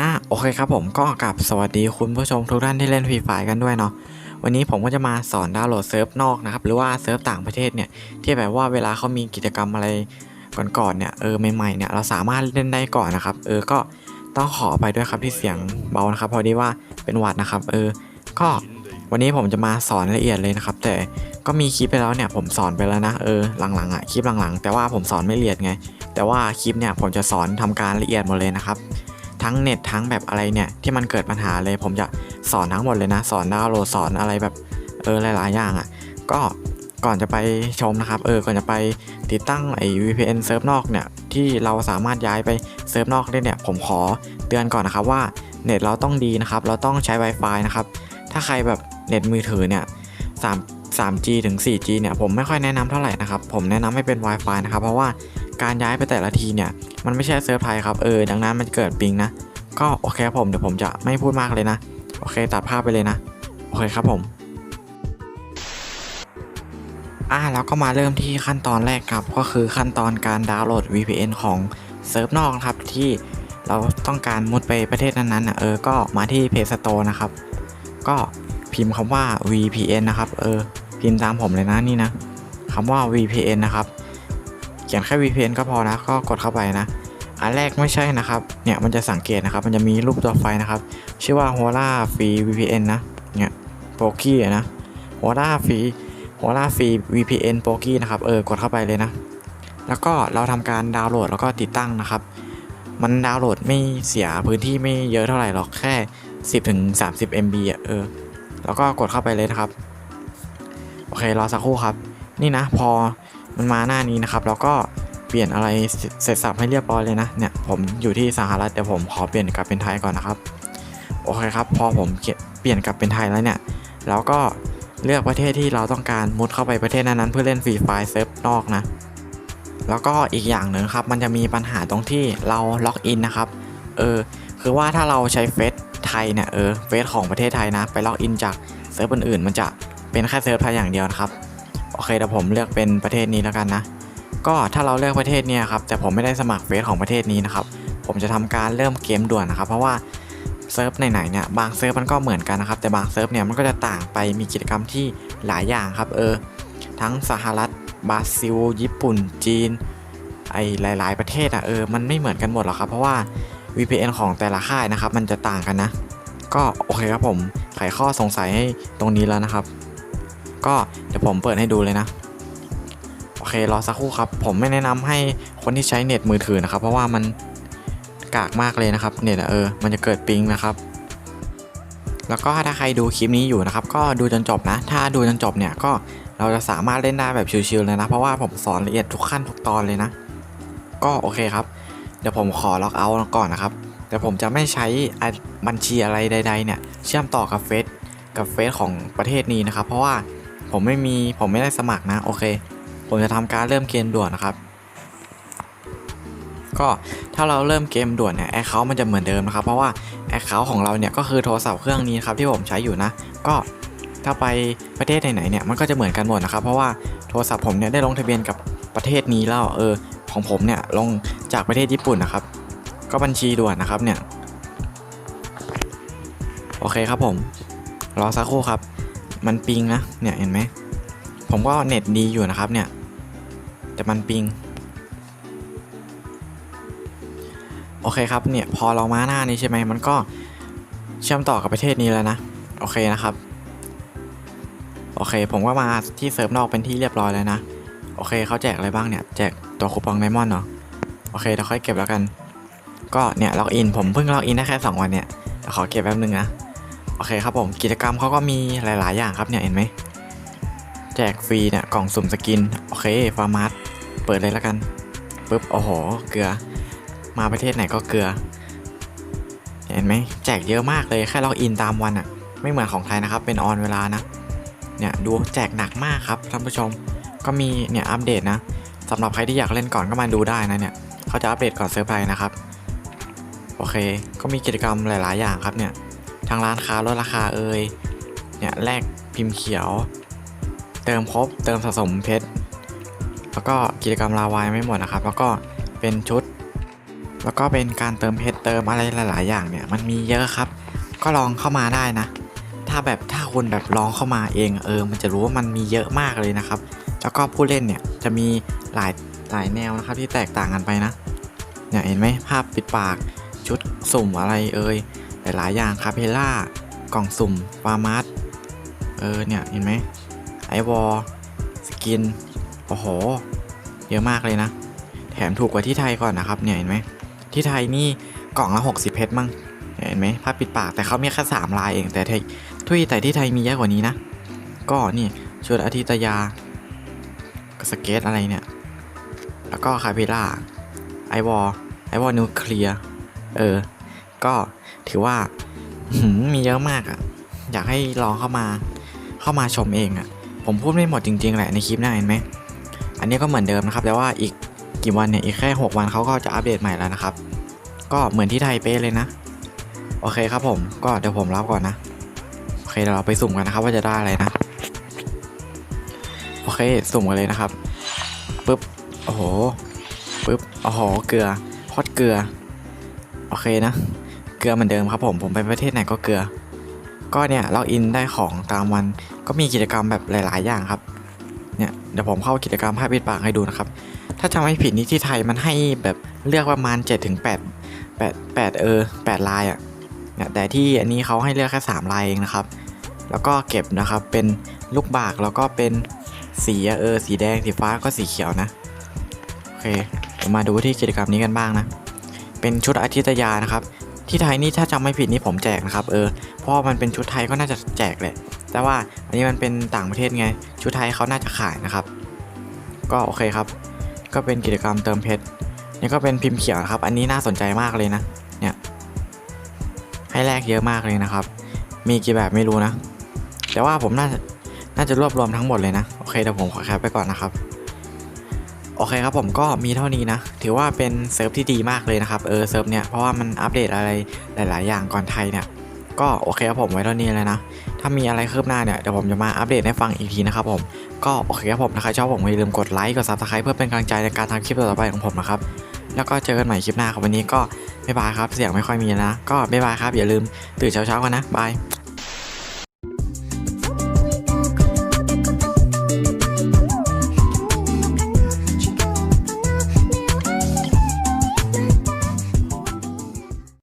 อะโอเคครับผมก็กลับสวัสดีคุณผู้ชมทุกท่านที่เล่นฟรีไฟกันด้วยเนาะวันนี้ผมก็จะมาสอนดาวน์โหลดเซิร์ฟนอกนะครับหรือว่าเซิร์ฟต่างประเทศเนี่ยที่แบบว่าเวลาเขามีกิจกรรมอะไรก่อนๆเนี่ยเออใหม่ๆเนี่ยเราสามารถเล่นได้ก่อนนะครับ เออก็ต้องขอไปด้วยครับที่เสียงเบานะครับ พอดีว่าเป็นหวัดนะครับ เออก็วันนี้ผมจะมาสอนละเอียดเลยนะครับ แต่ก็มีคลิปไปแล้วเนี่ยผมสอนไปแล้วนะเออหลังๆอะคลิปหลังๆ แต่ว่าผมสอนไม่ละเอียดไง แต่ว่าคลิปเนี่ยผมจะสอนทำการละเอียดหมดเลยนะครับ ทั้งเน็ตทั้งแบบอะไรเนี่ยที่มันเกิดปัญหาเลย ผมจะสอนทั้งหมดเลยนะ สอนดาวน์โหลดสอนอะไรแบบเออหลายๆอย่างอะ่ะ ก็ก่อนจะไปชมนะครับ เออ ก่อนจะไปติดตั้งไอ้ VPN เซิร์ฟนอกเนี่ย ที่เราสามารถย้ายไปเซิร์ฟนอกได้เนี่ย ผมขอเตือนก่อนนะครับว่าเน็ตเราต้องดีนะครับ เราต้องใช้ Wi-Fi นะครับ ถ้าใครแบบเน็ตมือถือเนี่ย3 3G ถึง 4G เนี่ย ผมไม่ค่อยแนะนำเท่าไหร่นะครับ ผมแนะนำให้เป็น Wi-Fi นะครับ เพราะว่าการย้ายไปแต่ละทีเนี่ย มันไม่ใช่เซิร์ฟไทยครับเออดังนั้นมันเกิดปิงนะ ก็โอเคครับผมเดี๋ยวผมจะไม่พูดมากเลยนะ โอเคตัดภาพไปเลยนะ โอเคครับผมอ่าแล้วก็มาเริ่มที่ขั้นตอนแรกครับ ก็คือขั้นตอนการดาวน์โหลด VPN ของเซิร์ฟนอกครับที่เราต้องการมุดไปประเทศนั้นๆนะเออก็มาที่ Play Store นะครับ ก็พิมพ์คำว่า VPN นะครับ เออ พิมพ์ตามผมเลยนะนี่นะคำว่า VPN นะครับ ขียนแค่ VPN ก็พอนะก็กดเข้าไปนะ อันแรกไม่ใช่นะครับ เนี่ยมันจะสังเกตนะครับ มันจะมีรูปตัวไฟนะครับ ชื่อว่า h o l a Free VPN นะ เนี่ยโปรกี้นะ h o l a Free h o l a Free VPN โปรกี้นะครับ เออกดเข้าไปเลยนะ แล้วก็เราทำการดาวน์โหลดแล้วก็ติดตั้งนะครับ มันดาวน์โหลดไม่เสียพื้นที่ไม่เยอะเท่าไหร่หรอกแค่ 10ถึง30 MB อะเออ แล้วก็กดเข้าไปเลยนะครับ โอเครอสักครู่ครับ นี่นะพอ มันมาหน้านี้นะครับ แล้วก็เปลี่ยนอะไรเสร็จสับให้เรียบร้อยเลยนะ เนี่ยผมอยู่ที่สหรัฐเดี๋ยวผมขอเปลี่ยนกลับเป็นไทยก่อนนะครับ โอเคครับ พอผมเปลี่ยนกลับเป็นไทยแล้วเนี่ย แล้วก็เลือกประเทศที่เราต้องการมุดเข้าไปประเทศนั้นๆเพื่อเล่นฟรีไฟล์เซิร์ฟนอกนะ แล้วก็อีกอย่างหนึ่งครับ มันจะมีปัญหาตรงที่เราล็อกอินนะครับ เออ คือว่าถ้าเราใช้เฟซไทยเนี่ย เออ เฟซของประเทศไทยนะ ไปล็อกอินจากเซิร์ฟอื่นๆ มันจะเป็นแค่เซิร์ฟไทยอย่างเดียวนะครับ อเคเดี๋ยวผมเลือกเป็นประเทศนี้แล้วกันนะ ก็ถ้าเราเลือกประเทศนี่ยครับแต่ผมไม่ได้สมัครเฟซของประเทศนี้นะครับ ผมจะทำการเริ่มเกมด่วนนะครับ เพราะว่าเซิร์ฟไหนๆเนี่ยบางเซิร์ฟมันก็เหมือนกันนะครับ แต่บางเซิร์ฟเนี่ยมันก็จะต่างไปมีกิจกรรมที่หลายอย่างครับ เออ ทั้งสหรัฐบราซิล ญี่ปุ่น จีน ไอหลาย ๆ ประเทศอะเออมันไม่เหมือนกันหมดหรอกครับ เพราะว่า VPN ของแต่ละค่ายนะครับ มันจะต่างกันนะ ก็โอเคครับผมไขข้อสงสัยให้ตรงนี้แล้วนะครับ ก็เดี๋ยวผมเปิดให้ดูเลยนะ โอเครอสักครู่ครับ ผมไม่แนะนำให้คนที่ใช้เน็ตมือถือนะครับ เพราะว่ามันกากมากเลยนะครับ เน็ตเออ มันจะเกิดปิงนะครับ แล้วก็ถ้าใครดูคลิปนี้อยู่นะครับ ก็ดูจนจบนะ ถ้าดูจนจบเนี่ยก็เราจะสามารถเล่นได้แบบชิวๆเลยนะ เพราะว่าผมสอนละเอียดทุกขั้นทุกตอนเลยนะ ก็โอเคครับ เดี๋ยวผมขอล็อกเอาท์ก่อนนะครับแต่ผมจะไม่ใช้บัญชีอะไรใด ๆ เนี่ย เชื่อมต่อกับเฟซกับเฟซของประเทศนี้นะครับ เพราะว่า ผมไม่มีผมไม่ได้สมัครนะโอเค ผมจะทำการเริ่มเกมด่วนนะครับ ก็ถ้าเราเริ่มเกมด่วนเนี่ยแอคเคาท์มันจะเหมือนเดิมนะครับ เพราะว่าแอคเคาท์ของเราเนี่ยก็คือโทรศัพท์เครื่องนี้ครับที่ผมใช้อยู่นะ ก็ถ้าไปประเทศไหนๆเนี่ยมันก็จะเหมือนกันหมดนะครับ เพราะว่าโทรศัพท์ผมเนี่ยได้ลงทะเบียนกับประเทศนี้แล้วเออของผมเนี่ยลงจากประเทศญี่ปุ่นนะครับ ก็บัญชีด่วนนะครับเนี่ยโอเคครับผม รอสักครู่ครับ มันปิงนะเนี่ยเห็นไหมผมก็เน็ตดีอยู่นะครับเนี่ยแต่มันปิงโอเคครับเนี่ยพอเรามาหน้านี้ใช่ไหมมันก็เชื่อมต่อกับประเทศนี้แล้วนะโอเคนะครับโอเค ผมก็มาที่เซิร์ฟนอกเป็นที่เรียบร้อยแล้วนะ โอเคเขาแจกอะไรบ้างเนี่ย แจกตัวคูปองไดมอนด์เนาะโอเคเดี๋ยวค่อยเก็บแล้วกัน ก็เนี่ยล็อกอินผมเพิ่งล็อกอินได้แค่ 2 วันเนี่ยขอเก็บแป๊บนึงนะ โอเคครับผมกิจกรรมเขาก็มีหลาย ๆ อย่างครับเนี่ยเห็นไหมแจกฟรีเนี่ยกล่องสุ่มสกิน โอเคฟาร์มาร์เปิดเลยแล้วกันปุ๊บโอ้โหเกลือ มาประเทศไหนก็เกลือ เห็นไหมแจกเยอะมากเลยแค่ล็อกอินตามวันอะ่ะไม่เหมือนของไทยนะครับเป็นออนเวลานะเนี่ยดูแจกหนักมากครับท่านผู้ชมก็มีเนี่ยอัปเดตนะสำหรับใครที่อยากเล่นก่อนก็มาดูได้นะเนี่ยเขาจะอัปเดตก่อนเซิร์ฟไทยนะครับ โอเค ก็มีกิจกรรมหลาย ๆ อย่างครับเนี่ย ทางร้านค้าลดราคาเอ่ยเนี่ยแลกพิมพ์เขียว เติมครบเติมสะสมเพชรแล้วก็กิจกรรมลาวายไม่หมดนะครับ แล้วก็เป็นชุด แล้วก็เป็นการเติมเพชรเติมอะไรหลาย ๆ อย่างเนี่ยมันมีเยอะครับ ก็ลองเข้ามาได้นะ ถ้าแบบถ้าคุณแบบลองเข้ามาเองเออ มันจะรู้ว่ามันมีเยอะมากเลยนะครับ แล้วก็ผู้เล่นเนี่ยจะมีหลายหลายแนวนะครับที่แตกต่างกันไปนะเนี่ยเห็นไหมภาพปิดปากชุดสุ่มอะไรเอ่ย หลายอย่างคาเพล่ากล่องสุ่มฟาร์มัสเออเนี่ย เห็นไหมไอวอลสกิน โอ้โห เยอะมากเลยนะ แถมถูกกว่าที่ไทยก่อนนะครับ เนี่ย เห็นไหม ที่ไทยนี่กล่องละ 60 เพชรมั้งเห็นไหมภาพปิดปากแต่เขามีแค่3ลายเองแต่ไทยทุยแต่ที่ไทยมีเยอะกว่านี้นะ ก็นี่ชุดอาทิตยาสเกตอะไรเนี่ย แล้วก็คาเพล่าไอวอลไอวอลนิวเคลียร์เออ ก็ถือว่ามีเยอะมากอะ่ะ อยากให้ลองเข้ามาเข้ามาชมเองอะ่ะ ผมพูดไม่หมดจริงๆแหละในคลิปหน้าเห็นไหม อันนี้ก็เหมือนเดิมนะครับ แต่ว่าอีกกี่วันเนี่ย อีกแค่ 6 วันเขาก็จะอัปเดตใหม่แล้วนะครับ ก็เหมือนที่ไทยเป๊ะเลยนะ โอเคครับผม ก็เดี๋ยวผมรับก่อนนะ โอเคเดี๋ยวเราไปสุ่มกันนะครับว่าจะได้อะไรนะ โอเค สุ่มกันเลยนะครับปึ๊บ โอ้โหปึ๊บ โอ้โห เกลือโคตรเกลือ โอเคนะ เกลือเหมือนเดิมครับผมผมไปประเทศไหนก็เกลือ ก็เนี่ยเราอินได้ของตามวันก็มีกิจกรรมแบบหลาย ๆ อย่างครับเนี่ยเดี๋ยวผมเข้ากิจกรรมภาพปิดปากให้ดูนะครับ ถ้าจำไม่ผิดนี่ที่ไทยมันให้แบบเลือกประมาณ7ถึง8 8 8เออ8ลายอะ่ะเนี่ยแต่ที่อันนี้เขาให้เลือกแค่3ลายเองนะครับ แล้วก็เก็บนะครับเป็นลูกบากแล้วก็เป็นสีเออสีแดงสีฟ้าก็สีเขียวนะโอเคยมาดูที่กิจกรรมนี้กันบ้างนะ เป็นชุดอาทิตยานะครับ ที่ไทยนี่ถ้าจำไม่ผิดนี่ผมแจกนะครับเออเพราะมันเป็นชุดไทยก็น่าจะแจกแหละแต่ว่าอันนี้มันเป็นต่างประเทศไง ชุดไทยเขาน่าจะขายนะครับ ก็โอเคครับ ก็เป็นกิจกรรมเติมเพชรนี่ก็เป็นพิมพ์เขียวนครับ อันนี้น่าสนใจมากเลยนะ เนี่ย ให้แลกเยอะมากเลยนะครับ มีกี่แบบไม่รู้นะ แต่ว่าผมน่าจะน่าจะรวบรวมทั้งหมดเลยนะ โอเคเดี๋ยวผมขอแคปไปก่อนนะครับ โอเคครับผมก็มีเท่านี้นะ ถือว่าเป็นเซิร์ฟที่ดีมากเลยนะครับเออเซิร์ฟเนี่ยเพราะว่ามันอัปเดตอะไรหลาย ๆ อย่างก่อนไทยเนี่ยก็โอเคครับผมไว้เท่านี้เลยนะ ถ้ามีอะไรคืบหน้าเนี่ยเดี๋ยวผมจะมาอัปเดตให้ฟังอีกทีนะครับผม ก็โอเคครับผมถ้าใครชอบผมอย่าลืมกดไลค์กดซับสไคร b e เพื่อเป็นกำลังใจในการทำคลิปต่อไปของผมนะครับ แล้วก็เจอกันใหม่คลิปหน้าครับวันนี้ก็บ๊ายบายครับเสียงไม่ค่อยมีนะ ก็บ๊ายบายครับอย่าลืมตื่นเช้าๆกันนะบาย